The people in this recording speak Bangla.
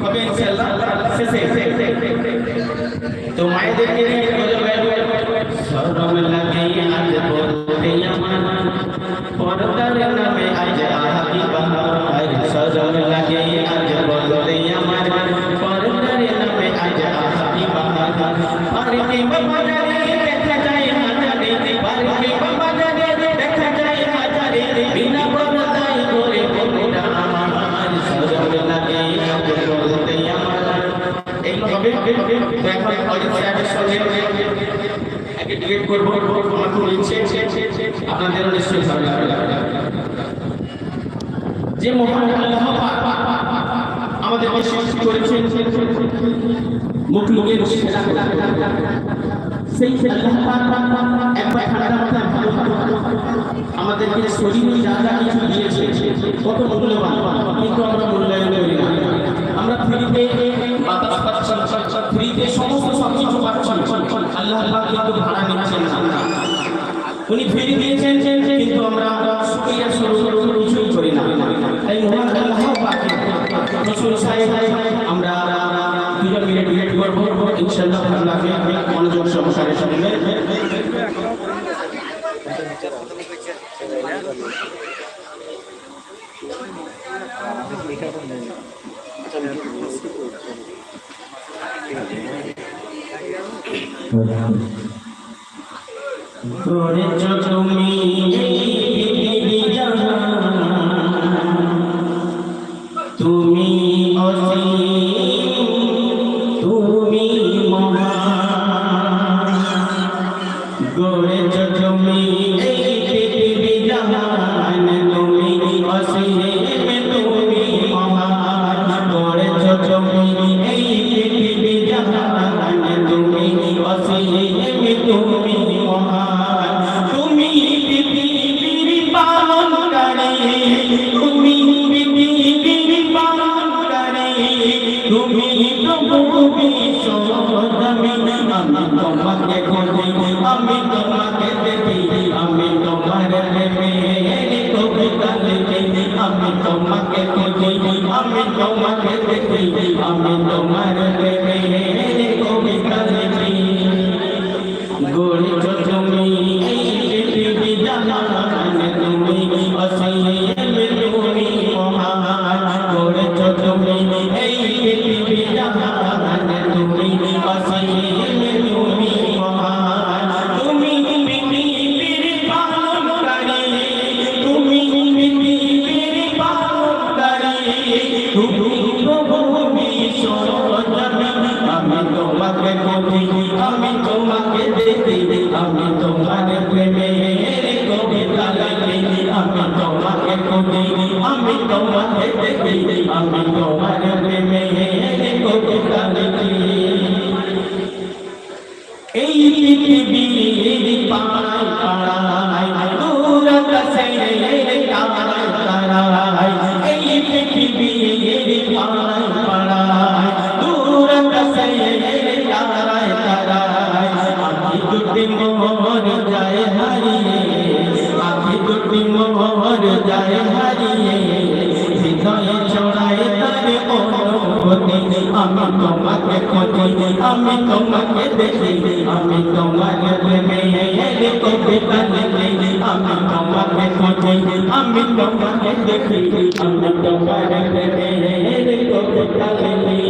হবে ইনশাআল্লাহ শেষে তো মায়েদেরকে সরম লাগে আজ বলতে আমার পর্দার নামে আজ আহাদি বাহার সরম লাগে আজ বলতে আমার পর্দার নামে আজ আহাদি বাহার পারকে বাবারে দেখা যায় হাজারে পারকে বাবারে দেখা যায় হাজারে বিনা পর্দায় করে বলটা আমার সরম লাগে আজ বলতে আমার ভালো যে মুখলুকের সেই আমাদেরকে কিছু দিয়েছে কত মূল্যবান, কিন্তু আমরা মূল্যায়ন করি না। আমরা ফ্রিতে ফ্রিতে সমস্ত সব কিছু পাচ্ছি আল্লাহ কিন্তু ভাড়া নিচ্ছেন উনি ফিরে দিয়েছেন, কিন্তু আমরা স্বরূপ কিছুই করি না। তাই আল্লাহ আমরা দুজন মিনিট মিনিট করব। মনোযোগ সহকারে করেছ তুমি তুমি তুমি মহান মহান। তুমি পৃথিবীর পালনকারী তুমি পৃথিবীর পালনকারী তুমি প্রভু বিশ্বদামী আমি তোমাকে খুঁজি, আমি তোমাকে দেখি, আমি তোমার প্রেমের কবিতা লিখি। আমি তোমাকে খুঁজি, আমি তোমাকে দেখি, আমি তোমার প্রেমের আমি তোমাকে খুঁজি আমি তোমাকে দেখি আমি তোমার আমি তোমাকে খুঁজি আমি তোমাকে দেখি আমি তোমাকে প্রেমে কবিতা লিখি আমি তোমাকে খুঁজি আমি তোমাকে দেখি আমি তোমাকে প্রেমে কবিতা লিখি